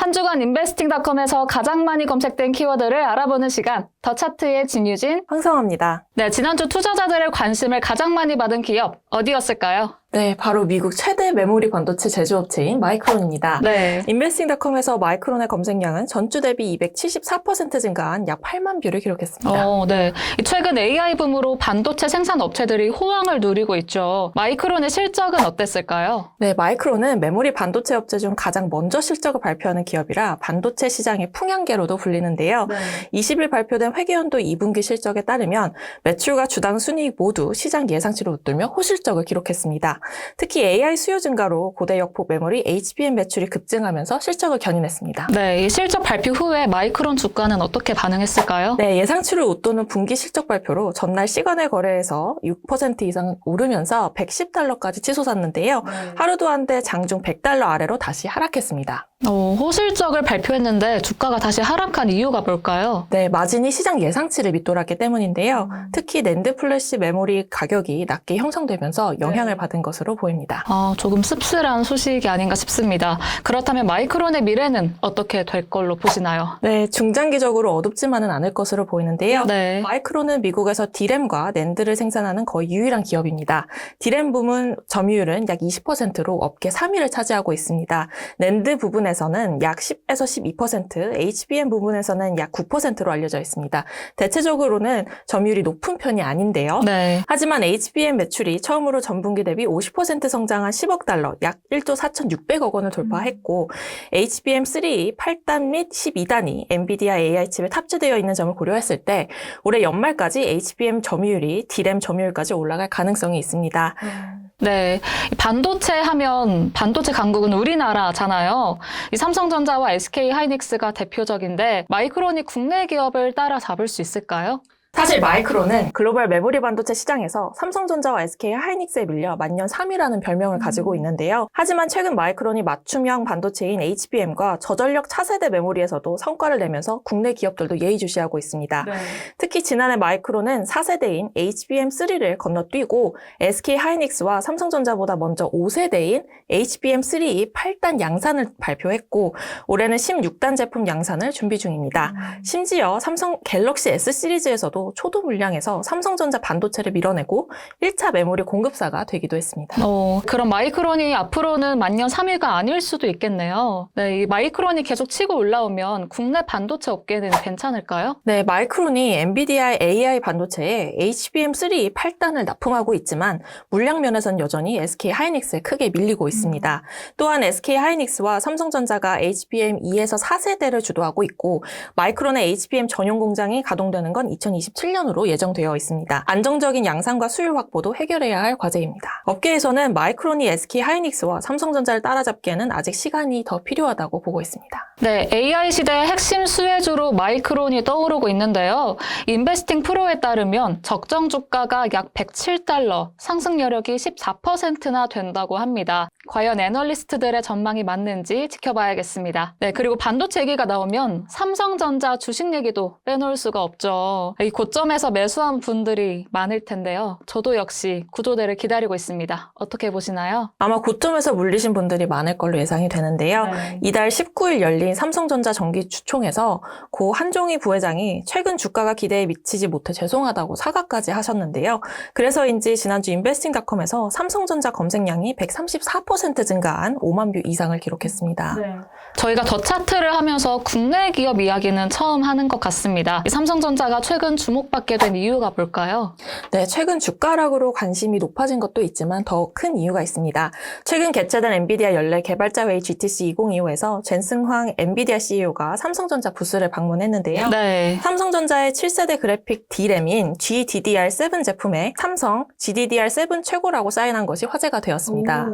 한 주간 인베스팅닷컴에서 가장 많이 검색된 키워드를 알아보는 시간, 더 차트의 진유진. 황성합니다. 네, 지난주 투자자들의 관심을 가장 많이 받은 기업, 어디였을까요? 네, 바로 미국 최대 메모리 반도체 제조업체인 마이크론입니다. 네. 인베스팅닷컴에서 마이크론의 검색량은 전주 대비 274% 증가한 약 8만 뷰를 기록했습니다. 어, 네. 이 최근 AI 붐으로 반도체 생산 업체들이 호황을 누리고 있죠. 마이크론의 실적은 어땠을까요? 네, 마이크론은 메모리 반도체 업체 중 가장 먼저 실적을 발표하는 기업이라 반도체 시장의 풍향계로도 불리는데요. 20일 발표된 회계연도 2분기 실적에 따르면 매출과 주당 순이익 모두 시장 예상치를 웃돌며 호실적을 기록했습니다. 특히 AI 수요 증가로 고대 역폭 메모리 HBM 매출이 급증하면서 실적을 견인했습니다. 네, 이 실적 발표 후에 마이크론 주가는 어떻게 반응했을까요? 네, 예상치를 웃도는 분기 실적 발표로 전날 시간의 거래에서 6% 이상 오르면서 110달러까지 치솟았는데요. 하루도 안 돼 장중 100달러 아래로 다시 하락했습니다. 어, 호실적을 발표했는데 주가가 다시 하락한 이유가 뭘까요? 네, 마진이 시장 예상치를 밑돌았기 때문인데요. 특히 낸드 플래시 메모리 가격이 낮게 형성되면서 영향을 받은 것으로 보입니다. 아, 조금 씁쓸한 소식이 아닌가 싶습니다. 그렇다면 마이크론의 미래는 어떻게 될 걸로 보시나요? 네, 중장기적으로 어둡지만은 않을 것으로 보이는데요. 네. 마이크론은 미국에서 디램과 낸드를 생산하는 거의 유일한 기업입니다. 디램 부문 점유율은 약 20%로 업계 3위를 차지하고 있습니다. 낸드 부분에서는 약 10에서 12%, HBM 부분에서는 약 9%로 알려져 있습니다. 대체적으로는 점유율이 높은 편이 아닌데요. 네. 하지만 HBM 매출이 처음으로 전분기 대비 50% 성장한 10억 달러, 약 1조 4,600억 원을 돌파했고, HBM3 8단 및 12단이 엔비디아 AI 칩에 탑재되어 있는 점을 고려했을 때, 올해 연말까지 HBM 점유율이 D램 점유율까지 올라갈 가능성이 있습니다. 네. 이 반도체 하면 반도체 강국은 우리나라잖아요. 이 삼성전자와 SK 하이닉스가 대표적인데 마이크론이 국내 기업을 따라잡을 수 있을까요? 사실 마이크론은 글로벌 메모리 반도체 시장에서 삼성전자와 SK 하이닉스에 밀려 만년 3위라는 별명을 가지고 있는데요. 하지만 최근 마이크론이 맞춤형 반도체인 HBM과 저전력 차세대 메모리에서도 성과를 내면서 국내 기업들도 예의주시하고 있습니다. 특히 지난해 마이크론은 4세대인 HBM3를 건너뛰고 SK 하이닉스와 삼성전자보다 먼저 5세대인 HBM3 8단 양산을 발표했고 올해는 16단 제품 양산을 준비 중입니다. 심지어 삼성 갤럭시 S 시리즈에서도 초도 물량에서 삼성전자 반도체를 밀어내고 1차 메모리 공급사가 되기도 했습니다. 어, 그럼 마이크론이 앞으로는 만년 3위가 아닐 수도 있겠네요. 네, 이 마이크론이 계속 치고 올라오면 국내 반도체 업계는 괜찮을까요? 네, 마이크론이 엔비디아 AI 반도체에 HBM3 8단을 납품하고 있지만 물량 면에선 여전히 SK 하이닉스에 크게 밀리고 있습니다. 또한 SK 하이닉스와 삼성전자가 HBM2에서 4세대를 주도하고 있고 마이크론의 HBM 전용 공장이 가동되는 건 2027년으로 예정되어 있습니다. 안정적인 양산과 수율 확보도 해결해야 할 과제입니다. 업계에서는 마이크론이 SK 하이닉스와 삼성전자를 따라잡기에는 아직 시간이 더 필요하다고 보고 있습니다. 네, AI 시대의 핵심 수혜주로 마이크론이 떠오르고 있는데요. 인베스팅 프로에 따르면 적정 주가가 약 107달러, 상승 여력이 14%나 된다고 합니다. 과연 애널리스트들의 전망이 맞는지 지켜봐야겠습니다. 네, 그리고 반도체 얘기가 나오면 삼성전자 주식 얘기도 빼놓을 수가 없죠. 이 고점에서 매수한 분들이 많을 텐데요. 저도 역시 구조대를 기다리고 있습니다. 어떻게 보시나요? 아마 고점에서 물리신 분들이 많을 걸로 예상이 되는데요. 이달 19일 열린 삼성전자 정기 주총에서 고 한종희 부회장이 최근 주가가 기대에 미치지 못해 죄송하다고 사과까지 하셨는데요. 그래서인지 지난주 인베스팅닷컴에서 삼성전자 검색량이 134% 증가한 5만 뷰 이상을 기록했습니다. 저희가 더 차트를 하면서 국내 기업 이야기는 처음 하는 것 같습니다. 이 삼성전자가 최근 주목받게 된 이유가 뭘까요? 네, 최근 주가락으로 관심이 높아진 것도 있지만 더 큰 이유가 있습니다. 최근 개최된 엔비디아 연례 개발자 회의 GTC 2025에서 젠승황 엔비디아 CEO가 삼성전자 부스를 방문했는데요. 네. 삼성전자의 7세대 그래픽 D램인 GDDR7 제품에 삼성 GDDR7 최고라고 사인한 것이 화제가 되었습니다.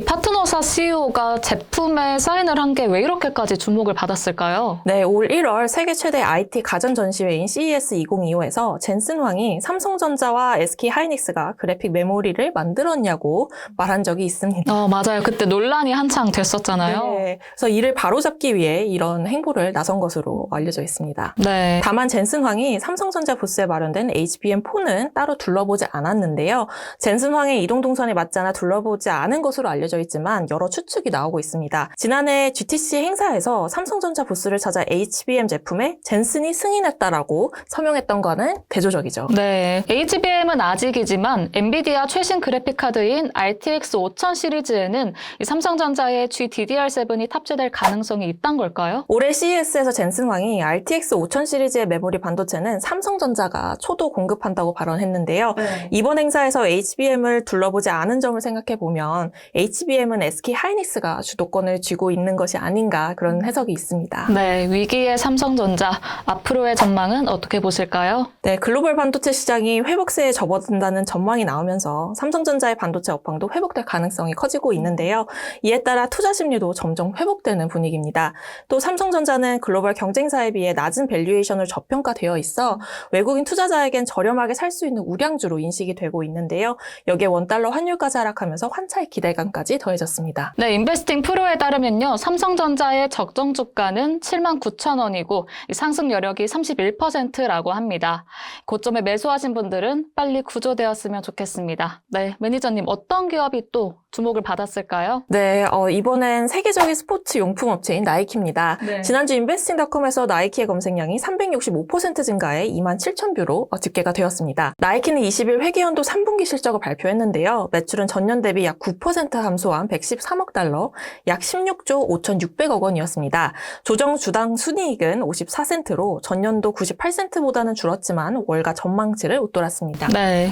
이 파트너사 CEO가 제품에 사인을 한 게 왜 이렇게까지 주목을 받았을까요? 네, 올 1월 세계 최대 IT 가전 전시회인 CES 2025에서 젠슨 황이 삼성전자와 SK 하이닉스가 그래픽 메모리를 만들었냐고 말한 적이 있습니다. 어, 맞아요. 그때 논란이 한창 됐었잖아요. 네, 그래서 이를 바로잡기 위해 이런 행보를 나선 것으로 알려져 있습니다. 네. 다만 젠슨 황이 삼성전자 부스에 마련된 HBM4는 따로 둘러보지 않았는데요. 젠슨 황의 이동 동선에 맞지 않아 둘러보지 않은 것으로 알려져 알려져 있지만 여러 추측이 나오고 있습니다. 지난해 GTC 행사에서 삼성전자 부스를 찾아 HBM 제품에 젠슨이 승인했다라고 서명했던 거는 대조적이죠. 네, HBM은 아직이지만 엔비디아 최신 그래픽 카드인 RTX 5000 시리즈에는 이 삼성전자의 GDDR7이 탑재될 가능성이 있단 걸까요? 올해 CES에서 젠슨 왕이 RTX 5000 시리즈의 메모리 반도체는 삼성전자가 초도 공급한다고 발언했는데요. 이번 행사에서 HBM을 둘러보지 않은 점을 생각해 보면 HBM은 SK 하이닉스가 주도권을 쥐고 있는 것이 아닌가 그런 해석이 있습니다. 네, 위기의 삼성전자 앞으로의 전망은 어떻게 보실까요? 네, 글로벌 반도체 시장이 회복세에 접어든다는 전망이 나오면서 삼성전자의 반도체 업황도 회복될 가능성이 커지고 있는데요. 이에 따라 투자 심리도 점점 회복되는 분위기입니다. 또 삼성전자는 글로벌 경쟁사에 비해 낮은 밸류에이션을 저평가되어 있어 외국인 투자자에겐 저렴하게 살 수 있는 우량주로 인식이 되고 있는데요. 여기에 원달러 환율까지 하락하면서 환차의 기대감까지 더해졌습니다. 네, 인베스팅 프로에 따르면요. 삼성전자의 적정 주가는 7만 9천 원이고 상승 여력이 31%라고 합니다. 고점에 매수하신 분들은 빨리 구조되었으면 좋겠습니다. 네, 매니저님 어떤 기업이 또 주목을 받았을까요? 네, 어, 이번엔 세계적인 스포츠 용품 업체인 나이키입니다. 네. 지난주 인베스팅닷컴에서 나이키의 검색량이 365% 증가해 2만 7천 뷰로 어, 집계가 되었습니다. 나이키는 20일 회계연도 3분기 실적을 발표했는데요. 매출은 전년 대비 약 9% 감소한 113억 달러, 약 16조 5,600억 원이었습니다. 조정 주당 순이익은 54센트로 전년도 98센트보다는 줄었지만 월가 전망치를 웃돌았습니다. 네.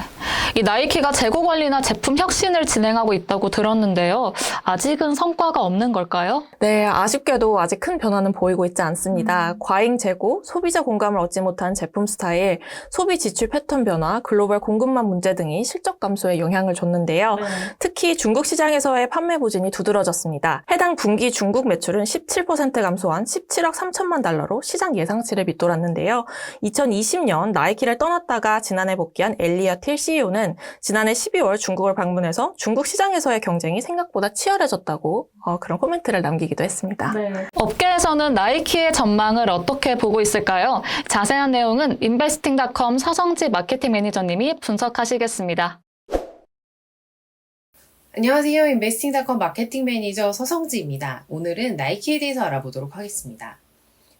이 나이키가 재고 관리나 제품 혁신을 진행하고 있다고 들었는데요. 아직은 성과가 없는 걸까요? 네, 아쉽게도 아직 큰 변화는 보이고 있지 않습니다. 과잉 재고, 소비자 공감을 얻지 못한 제품 스타일, 소비 지출 패턴 변화, 글로벌 공급망 문제 등이 실적 감소에 영향을 줬는데요. 특히 중국 시장에서의 판매 부진이 두드러졌습니다. 해당 분기 중국 매출은 17% 감소한 17억 3천만 달러로 시장 예상치를 밑돌았는데요. 2020년 나이키를 떠났다가 지난해 복귀한 엘리엇 힐 CEO는 지난해 12월 중국을 방문해서 중국 시장에서의 경쟁이 생각보다 치열해졌다고 어, 그런 코멘트를 남기기도 했습니다. 업계에서는 나이키의 전망을 어떻게 보고 있을까요? 자세한 내용은 인베스팅닷컴 서성지 마케팅 매니저님이 분석하시겠습니다. 안녕하세요. 인베스팅닷컴 마케팅 매니저 서성지입니다. 오늘은 나이키에 대해서 알아보도록 하겠습니다.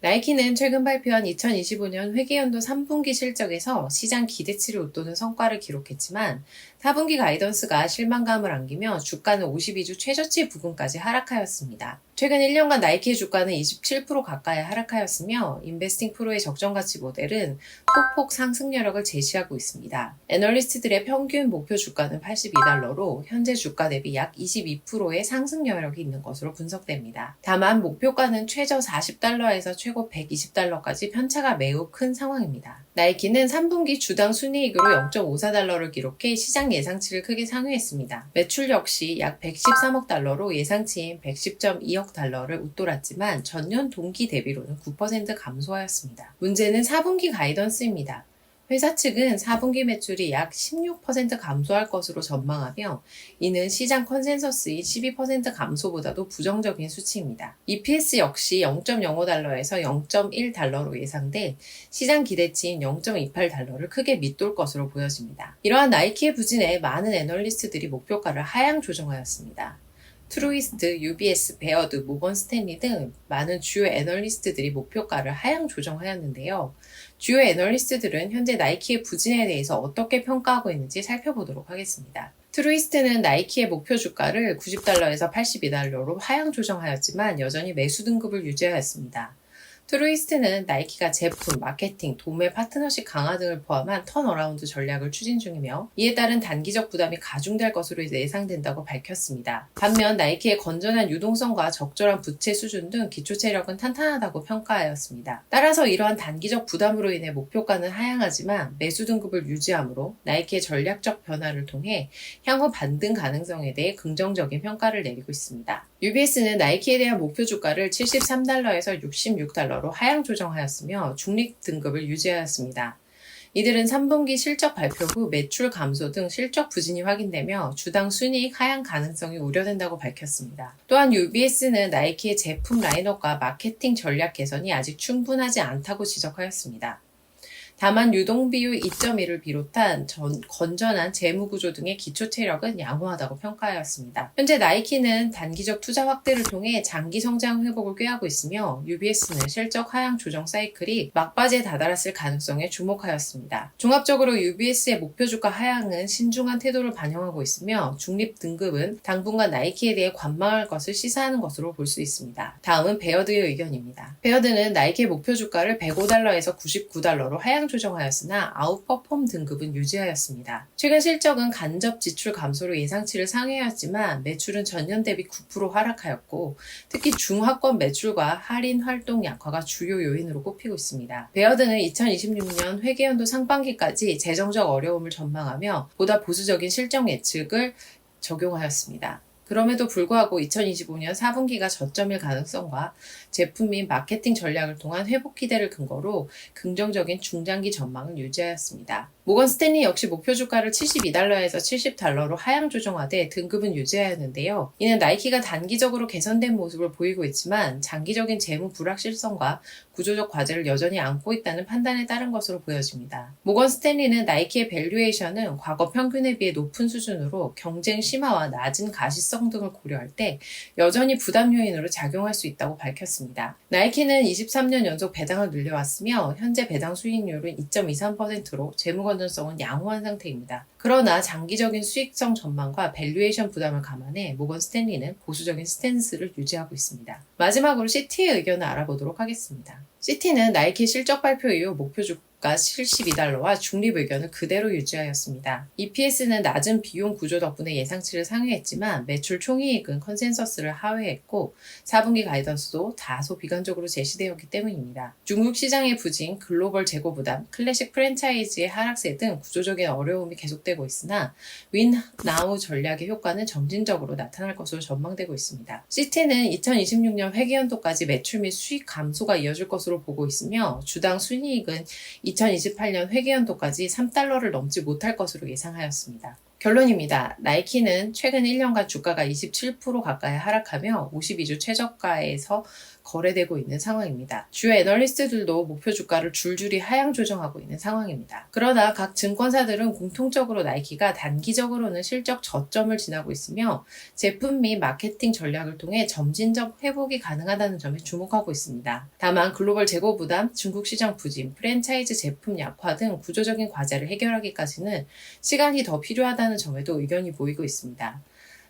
나이키는 최근 발표한 2025년 회계연도 3분기 실적에서 시장 기대치를 웃도는 성과를 기록했지만 4분기 가이던스가 실망감을 안기며 주가는 52주 최저치 부근까지 하락하였습니다. 최근 1년간 나이키의 주가는 27% 가까이 하락하였으며 인베스팅 프로의 적정 가치 모델은 소폭 상승 여력을 제시하고 있습니다. 애널리스트들의 평균 목표 주가는 82달러로 현재 주가 대비 약 22%의 상승 여력이 있는 것으로 분석됩니다. 다만 목표가는 최저 40달러에서 최고 120달러까지 편차가 매우 큰 상황입니다. 나이키는 3분기 주당 순이익으로 0.54달러를 기록해 시장 예상치를 크게 상회했습니다. 매출 역시 약 113억 달러로 예상치인 110.2억 달러를 웃돌았지만 전년 동기 대비로는 9% 감소하였습니다. 문제는 4분기 가이던스입니다. 회사 측은 4분기 매출이 약 16% 감소할 것으로 전망하며 이는 시장 컨센서스인 12% 감소보다도 부정적인 수치입니다. EPS 역시 0.05달러에서 0.1달러로 예상돼 시장 기대치인 0.28달러를 크게 밑돌 것으로 보여집니다. 이러한 나이키의 부진에 많은 애널리스트들이 목표가를 하향 조정하였습니다. 트루이스트, UBS, 베어드, 모건 스탠리 등 많은 주요 애널리스트들이 목표가를 하향 조정하였는데요. 주요 애널리스트들은 현재 나이키의 부진에 대해서 어떻게 평가하고 있는지 살펴보도록 하겠습니다. 트루이스트는 나이키의 목표 주가를 90달러에서 82달러로 하향 조정하였지만 여전히 매수 등급을 유지하였습니다. 트루이스트는 나이키가 제품, 마케팅, 도매 파트너십 강화 등을 포함한 턴어라운드 전략을 추진 중이며 이에 따른 단기적 부담이 가중될 것으로 예상된다고 밝혔습니다. 반면 나이키의 건전한 유동성과 적절한 부채 수준 등 기초 체력은 탄탄하다고 평가하였습니다. 따라서 이러한 단기적 부담으로 인해 목표가는 하향하지만 매수 등급을 유지하므로 나이키의 전략적 변화를 통해 향후 반등 가능성에 대해 긍정적인 평가를 내리고 있습니다. UBS는 나이키에 대한 목표 주가를 73달러에서 66달러 로 하향 조정하였으며 중립 등급을 유지하였습니다. 이들은 3분기 실적 발표 후 매출 감소 등 실적 부진이 확인되며 주당 순이익 하향 가능성이 우려된다고 밝혔습니다. 또한 UBS는 나이키의 제품 라인업과 마케팅 전략 개선이 아직 충분하지 않다고 지적하였습니다. 다만 유동비율 2.1을 비롯한 전, 건전한 재무구조 등의 기초 체력은 양호하다고 평가하였습니다. 현재 나이키는 단기적 투자 확대를 통해 장기 성장 회복을 꾀하고 있으며 UBS는 실적 하향 조정 사이클이 막바지에 다다랐을 가능성에 주목하였습니다. 종합적으로 UBS의 목표 주가 하향은 신중한 태도를 반영하고 있으며 중립 등급은 당분간 나이키에 대해 관망할 것을 시사하는 것으로 볼 수 있습니다. 다음은 베어드의 의견입니다. 베어드는 나이키의 목표 주가를 105달러에서 99달러로 하향 조정하였으나 아웃퍼폼 등급은 유지하였습니다. 최근 실적은 간접 지출 감소로 예상치를 상회하였지만 매출은 전년 대비 9% 하락하였고 특히 중하권 매출과 할인 활동 약화가 주요 요인으로 꼽히고 있습니다. 베어드는 2026년 회계연도 상반기까지 재정적 어려움을 전망하며 보다 보수적인 실적 예측을 적용하였습니다. 그럼에도 불구하고 2025년 4분기가 저점일 가능성과 제품 및 마케팅 전략을 통한 회복 기대를 근거로 긍정적인 중장기 전망을 유지하였습니다. 모건 스탠리 역시 목표 주가를 72달러에서 70달러로 하향 조정하되 등급은 유지하였는데요. 이는 나이키가 단기적으로 개선된 모습을 보이고 있지만 장기적인 재무 불확실성과 구조적 과제를 여전히 안고 있다는 판단에 따른 것으로 보여집니다. 모건 스탠리는 나이키의 밸류에이션은 과거 평균에 비해 높은 수준으로 경쟁 심화와 낮은 가시성 등을 고려할 때 여전히 부담 요인으로 작용할 수 있다고 밝혔습니다. 나이키는 23년 연속 배당을 늘려왔으며 현재 배당 수익률은 2.23%로 재무 건 전성은 양호한 상태입니다. 그러나 장기적인 수익성 전망과 밸류에이션 부담을 감안해 모건 스탠리는 보수적인 스탠스를 유지하고 있습니다. 마지막으로 시티의 의견을 알아보도록 하겠습니다. 시티는 나이키 실적 발표 이후 목표 주가 72달러와 중립 의견을 그대로 유지하였습니다. EPS는 낮은 비용 구조 덕분에 예상치를 상회했지만 매출 총이익은 컨센서스를 하회했고 4분기 가이던스도 다소 비관적으로 제시되었기 때문입니다. 중국 시장의 부진, 글로벌 재고 부담, 클래식 프랜차이즈의 하락세 등 구조적인 어려움이 계속되고 있으나 윈 나우 전략의 효과는 점진적으로 나타날 것으로 전망되고 있습니다. 시티는 2026년 회계연도까지 매출 및 수익 감소가 이어질 것으로 보고 있으며 주당 순이익은 2028년 회계연도까지 3달러를 넘지 못할 것으로 예상하였습니다. 결론입니다. 나이키는 최근 1년간 주가가 27% 가까이 하락하며 52주 최저가에서 거래되고 있는 상황입니다. 주요 애널리스트들도 목표 주가를 줄줄이 하향 조정하고 있는 상황입니다. 그러나 각 증권사들은 공통적으로 나이키가 단기적으로는 실적 저점을 지나고 있으며 제품 및 마케팅 전략을 통해 점진적 회복이 가능하다는 점에 주목하고 있습니다. 다만 글로벌 재고 부담, 중국 시장 부진, 프랜차이즈 제품 약화 등 구조적인 과제를 해결하기까지는 시간이 더 필요하다는 점에도 의견이 보이고 있습니다.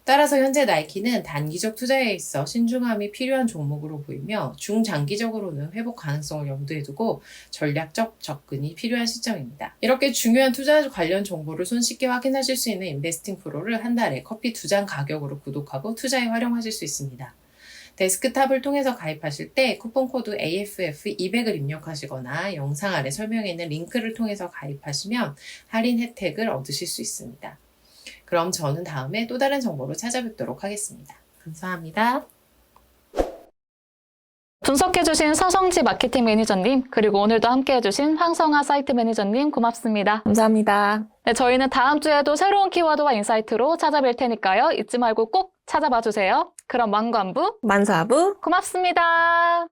따라서 현재 나이키는 단기적 투자에 있어 신중함이 필요한 종목으로 보이며 중장기적으로는 회복 가능성을 염두에 두고 전략적 접근이 필요한 시점입니다. 이렇게 중요한 투자 관련 정보를 손쉽게 확인하실 수 있는 인베스팅 프로를 한 달에 커피 두 잔 가격으로 구독하고 투자에 활용하실 수 있습니다. 데스크탑을 통해서 가입하실 때 쿠폰 코드 AFF200을 입력하시거나 영상 아래 설명에 있는 링크를 통해서 가입하시면 할인 혜택을 얻으실 수 있습니다. 그럼 저는 다음에 또 다른 정보로 찾아뵙도록 하겠습니다. 감사합니다. 분석해주신 서성지 마케팅 매니저님, 그리고 오늘도 함께해주신 황성아 사이트 매니저님 고맙습니다. 감사합니다. 네, 저희는 다음 주에도 새로운 키워드와 인사이트로 찾아뵐 테니까요. 잊지 말고 꼭 찾아봐 주세요. 그럼 만관부 만사부 고맙습니다.